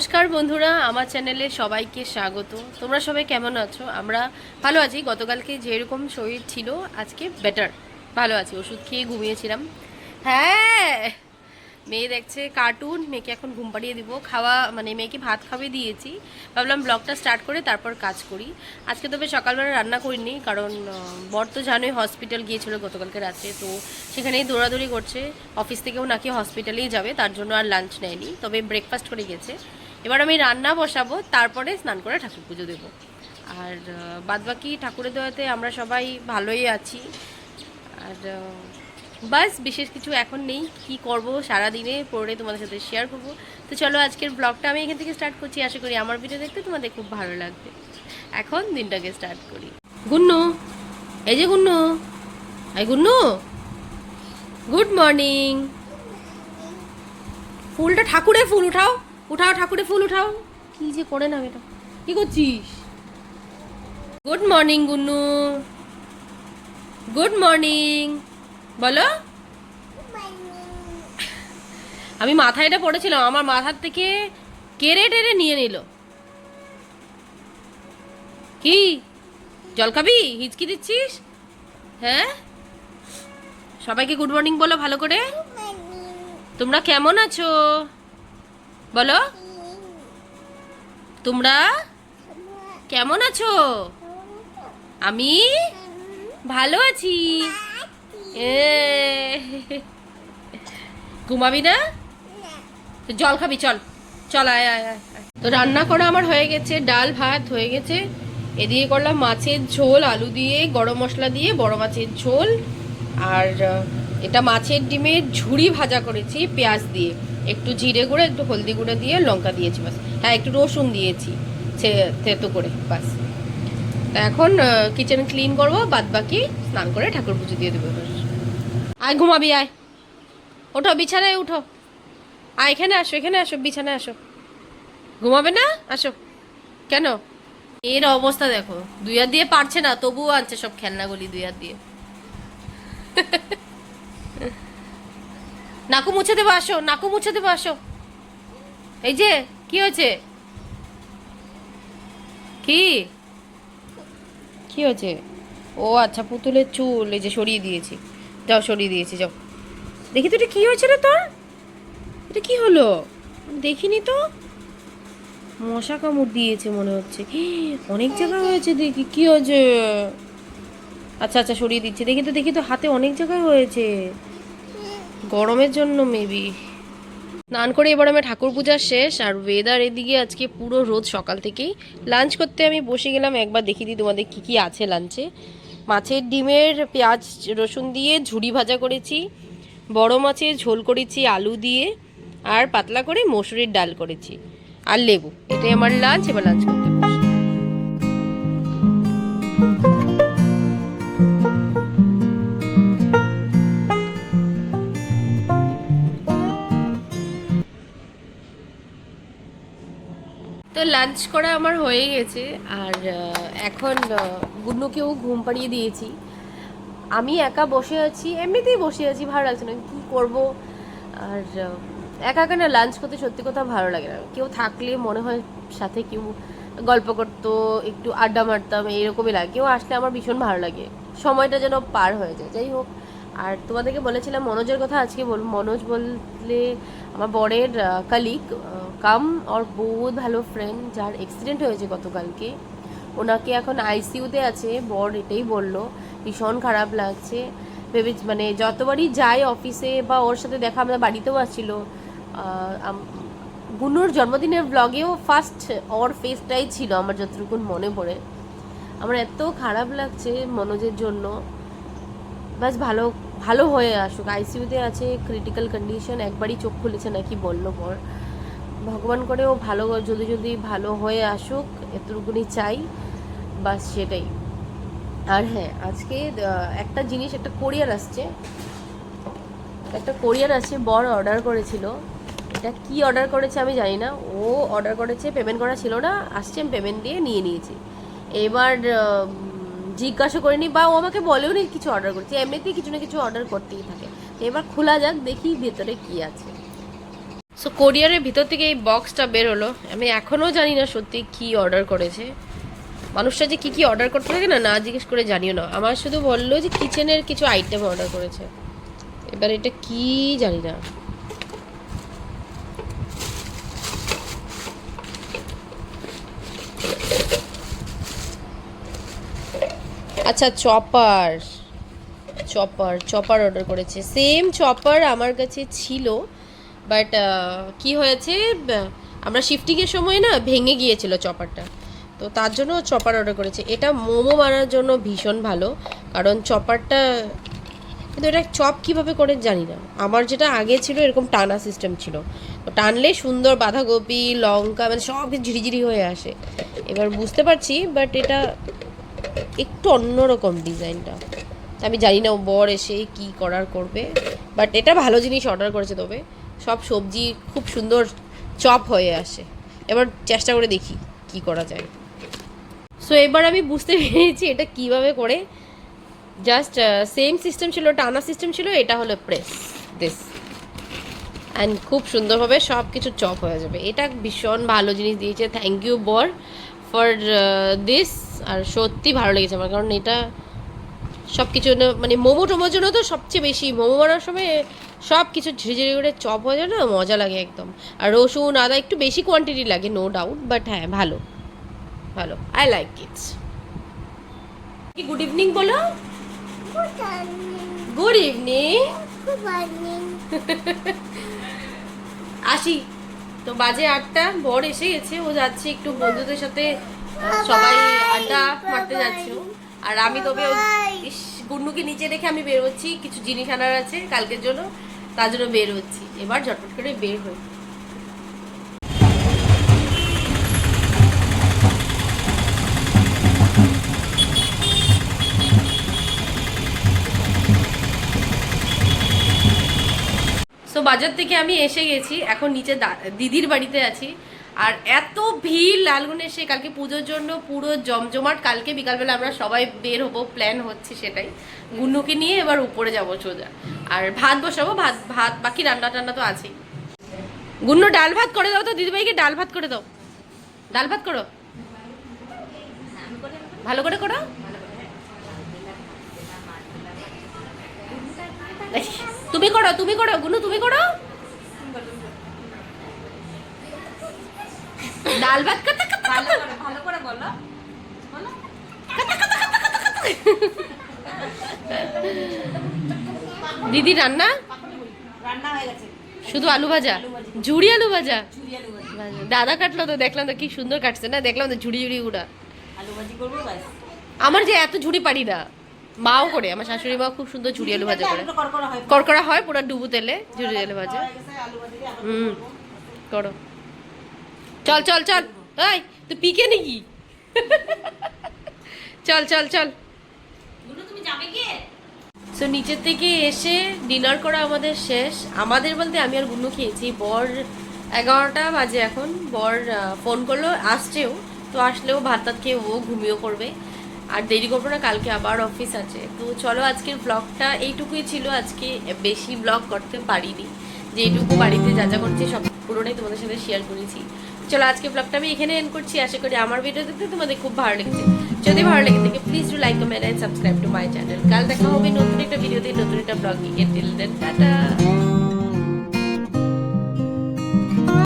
নমস্কার বন্ধুরা, আমার চ্যানেলে সবাইকে স্বাগত। তোমরা সবাই কেমন আছো? আমরা ভালো আছি। গতকালকে যেরকম শরীর ছিল, আজকে বেটার ভালো আছি, ওষুধ খেয়ে ঘুমিয়েছিলাম। হ্যাঁ মেয়ে দেখছে কার্টুন মেয়েকে এখন ঘুম পাড়িয়ে দিব। খাওয়া মানে মেয়েকে ভাত খাবে দিয়েছি। ভাবলাম ব্লগটা স্টার্ট করে তারপর কাজ করি। আজকে তবে সকালবেলা রান্না করিনি, কারণ বর তো জানোই হসপিটাল গিয়েছিল গতকালকে রাতে, তো সেখানেই দৌড়াদৌড়ি করছে। অফিস থেকেও নাকি হসপিটালেই যাবে, তার জন্য আর লাঞ্চ নেয়নি। তবে ব্রেকফাস্ট করে গেছে। এবার আমি রান্না বসাবো, তারপরে স্নান করে ঠাকুর পুজো দেবো। আর বাদ বাকি ঠাকুরের দেওয়াতে আমরা সবাই ভালোই আছি। আর বাস, বিশেষ কিছু এখন নেই, কি করব সারা দিনে পরে তোমাদের সাথে শেয়ার করব। তো চলো আজকের ব্লগটা আমি এখান থেকে স্টার্ট করছি। আশা করি আমার ভিডিও দেখতে তোমাদের খুব ভালো লাগবে। এখন দিনটাকে স্টার্ট করি। গুন্নু, এই যে গুন্নু, এই গুন্নু গুড মর্নিং ফুলটা ঠাকুরের ফুল, উঠাও। উঠাও ঠাকুরের ফুল উঠাও। কি যে করে না এটা। কি করছিস? Good morning Gunnu. Good morning বলো। আমি মাথায় এটা পড়েছিলাম আমার মাথার থেকে কেড়ে টেরে নিয়ে নিল। কি? জল খাবি? হিচকি দিচ্ছিস? হ্যাঁ? সবাইকে গুড মর্নিং বলো ভালো করে। তোমরা কেমন আছো? বলো। তোমরা কেমন আছো? আমি ভালো আছি। এ। ঘুমাবি না? জল খাবি চল। চল আয় আয় আয় আয়। তো রান্না করা আমার হয়ে গেছে ডাল ভাত হয়ে গেছে। এদিকে করলাম মাছের ঝোল আলু দিয়ে গরম মশলা দিয়ে বড় মাছের ঝোল। আর এটা মাছের ডিমের ঝুড়ি ভাজা করেছি পেঁয়াজ দিয়ে। একটু জিরে গুঁড়ো, একটু হলদি গুঁড়ো দিয়ে লঙ্কা দিয়েছি বাস। হ্যাঁ একটু রসুন দিয়েছি থেতো করে, বাস। তা এখন কিচেন ক্লিন করব বাদ বাকি স্নান করে ঠাকুর পুজো দিয়ে দেবো এবার। আয়, ঘুমাবি, আয়। ওঠো, বিছানায় উঠো। আয়, এখানে আসো এখানে আসো, বিছানায় আসো। ঘুমাবে না? আসো। কেন? এর অবস্থা দেখো। দুই হাত দিয়ে পারছে না, তবুও আনছে সব খেলনাগুলি দুই হাত দিয়ে। নাকু মুছে দেবো, আসো, নাকু মুছে দেবো, আসো। এই যে, কি হয়েছে? কি? কি হয়েছে? ও আচ্ছা পুতুলের চুল, এই যে সরিয়ে দিয়েছি। যাও, সরিয়ে দিয়েছি, যাও। দেখি তো এটা কি হয়েছে রে তোর? এটা কি হলো? দেখিনি তো। মশা কামড় দিয়েছে, মনে হচ্ছে। অনেক জায়গায় হয়েছে, দেখি, কি হয়েছে? আচ্ছা আচ্ছা সরিয়ে দিচ্ছি। দেখি তো দেখি তো, হাতে অনেক জায়গায় হয়েছে। গরমের জন্য মেবি স্নান করে এবার আমার ঠাকুর পূজা শেষ, আর ওয়েদার এদিকে আজকে পুরো রোদ সকাল থেকেই। লাঞ্চ করতে আমি বসে গেলাম, একবার দেখিয়ে দিই তোমাদের কী কী আছে লাঞ্চে মাছের ডিমের পেঁয়াজ, রসুন দিয়ে ঝুড়ি ভাজা করেছি, বড় মাছের ঝোল করেছি, আলু দিয়ে, আর পাতলা করে মসুরির ডাল করেছি, আর লেবু। এটাই আমার লাঞ্চ এবার লাঞ্চ করতে বসি। তো লাঞ্চ করা আমার হয়ে গেছে আর এখন গুন্নুকেও ঘুম পাড়িয়ে দিয়েছি। আমি একা বসে আছি, এমনিতেই বসে আছি, ভালো লাগছে না, কী করব? আর একা একা না লাঞ্চ করতে সত্যি কথা ভালো লাগে না। কেউ থাকলে মনে হয় সাথে কেউ গল্প করতো, একটু আড্ডা মারতাম, এইরকমই লাগে। কেউ আসলে আমার ভীষণ ভালো লাগে। সময়টা যেন পার হয়ে যায়। যাই হোক আর তোমাদেরকে বলেছিলাম মনোজের কথা আজকে বল, মনোজ বললে আমার বরের কালিক কাম, ওর বহুত ভালো ফ্রেন্ড যার অ্যাক্সিডেন্ট হয়েছে গতকালকে। ওনাকে এখন আইসিইউতে আছে, বর এটাই বলল, ভীষণ খারাপ লাগছে। ভেবে মানে যতবারই যাই অফিসে বা ওর সাথে দেখা, আমাদের বাড়িতেও আসছিল গুনুর জন্মদিনের ব্লগেও ফার্স্ট ওর ফেসটাই ছিল আমার যতটুকু মনে পড়ে। আমার এত খারাপ লাগছে মনোজের জন্য। বাস ভালো ভালো হয়ে আসুক আইসিইউতে আছে ক্রিটিক্যাল কন্ডিশন একবারই চোখ খুলেছে নাকি বলল পর ভগবান করে ও ভালো, যদি যদি ভালো হয়ে আসুক, এতটুকুনি চাই, বাস সেটাই। আর হ্যাঁ আজকে একটা জিনিস, একটা কোরিয়ার আসছে। একটা কোরিয়ার আসছে বড় অর্ডার করেছিল। এটা কি অর্ডার করেছে আমি জানি না। ও অর্ডার করেছে পেমেন্ট করা ছিল না, আসছে আমি পেমেন্ট দিয়ে নিয়ে নিয়েছি। এবার জিজ্ঞাসা করিনি বা ও আমাকে বলেও নি কিছু অর্ডার করছে এমনিতেই কিছু না কিছু অর্ডার করতেই থাকে। এবার খোলা যাক, দেখি ভেতরে কি আছে। সো কোরিয়ারের ভিতর থেকে এই বক্সটা বের হলো। আমি এখনও জানি না সত্যি কি অর্ডার করেছে। মানুষটা যে কি কি অর্ডার করতে থাকে না না জিজ্ঞেস করে জানিও না। আমার শুধু বলল যে কিচেনের কিছু আইটেম অর্ডার করেছে। এবার এটা কি জানি না। আচ্ছা চপার। চপার চপার অর্ডার করেছে। সেম চপার আমার কাছে ছিল বাট কি হয়েছে? আমরা শিফটিংয়ের সময় না ভেঙে গিয়েছিল চপারটা। তো তার জন্য চপার অর্ডার করেছে। এটা মোমো বানার জন্য ভীষণ ভালো, কারণ চপারটা, কিন্তু এটা চপ কীভাবে করে জানি না। আমার যেটা আগে ছিল এরকম টানা সিস্টেম ছিল। তো টানলে সুন্দর বাঁধাকপি, লঙ্কা মানে সব কিছু ঝিরিঝিরি হয়ে আসে। এবার বুঝতে পারছি বাট এটা একটু অন্যরকম ডিজাইনটা। আমি জানি না বর এসে কি করার করবে বাট এটা ভালো জিনিস অর্ডার করেছে তবে। সব সবজি খুব সুন্দর চপ হয়ে আসে। এবার চেষ্টা করে দেখি কি করা যায়। সো এবার আমি বুঝতে পেরেছি এটা কীভাবে করে। জাস্ট সেম সিস্টেম ছিল টানা সিস্টেম ছিল, এটা হলো প্রেস দিস অ্যান্ড খুব সুন্দরভাবে সব কিছু চপ হয়ে যাবে। এটা ভীষণ ভালো জিনিস দিয়েছে। থ্যাংক ইউ বর। ফর দিস আর সত্যি ভালো লেগেছে আমার কারণ এটা সব কিছু মানে মোমো টোমোর জন্য তো সবচেয়ে বেশি মোমো বানানোর সময় সব কিছু ঝিরিঝিরি করে চপ হয়ে যায় না মজা লাগে একদম। আর রসুন আদা একটু বেশি কোয়ান্টিটি লাগে নো ডাউট বাট হ্যাঁ ভালো ভালো আই লাইক ইটস কি গুড ইভিনিং বলো? গুড ইভিনিং আসি। তো বাজে আটটা, বর এসে গেছে, ও যাচ্ছে একটু বন্ধুদের সাথে সবাই আড্ডা মারতে যাচ্ছে। আর আমি তবে গুন্ডুকে নিচে রেখে আমি বের হচ্ছি, কিছু জিনিস আনার আছে কালকের জন্য, তার জন্য বের হচ্ছি এবার ঝটপট করে বের হই সো বাজার থেকে আমি এসে গেছি, এখন নিচে দিদির বাড়িতে আছি। আর এত ভিড় লালগুনে এসে কালকে পুজোর জন্য পুরো জমজমাট, কালকে বিকালবেলা আমরা সবাই বের হব প্ল্যান হচ্ছে সেটাই। গুন্নুকে নিয়ে এবার উপরে যাব সোজা। আর ভাত বসাবো, ভাত ভাত, বাকি রান্না টান্না তো আছেই। গুন্নু, ডাল ভাত করে দাও তো, দিদিভাইকে ডাল ভাত করে দাও। ডাল ভাত করো। ভালো করে করো? তুমি করো তুমি করো গুনু তুমি করো। ডাল ভাত কথা ভালো করে ভালো করে বলো। বলো। দিদি রান্না? রান্না হয়ে গেছে। শুধু আলু ভাজা? ঝুড়ি আলু ভাজা। দাদা কাটলো তো দেখলাম তো কি সুন্দর কাটছে না দেখলাম তো ঝুড়ি ঝুড়ি গুড়া। আলু ভাজি করব ব্যাস। আমার যে এত ঝুড়ি পারি না। মাও করে আমার শাশুড়ি মা খুব সুন্দর ঝুড়ি আলু ভাজা করে। হয়। করকরা হয় পুরো ডুবু তেলে ঝুড়ি আলু ভাজা। হুম করো। চল চল চল। এই তুই পিকে নাকি? চল চল চল। সো নিচের থেকে এসে ডিনার করা আমাদের শেষ। আমাদের বলতে আমি আর গুন্নু খেয়েছি। বর এগারোটা বাজে এখন। বর ফোন করল আসছেও। তো আসলেও ভাত টাত খেয়ে ও ঘুমিয়েও করবে আর দেরি করব না, কালকে আবার অফিস আছে। তো চলো আজকের ব্লগটা এইটুকুই ছিল, আজকে বেশি ব্লগ করতে পারিনি। যে এইটুকু বাড়িতে যা যা করছি, সব পুরোটাই তোমাদের সাথে শেয়ার করেছি। চলো আজকে ব্লগটা আমি এখানে এন্ড করছি, আশা করি আমার ভিডিও দেখতে তোমাদের খুব ভালো লেগেছে। যদি ভালো লেগে থাকে please do like comment and subscribe to my channel কাল দেখা হবে নতুন একটা ভিডিওতে নতুন একটা ব্লগ নিয়ে। Then tata.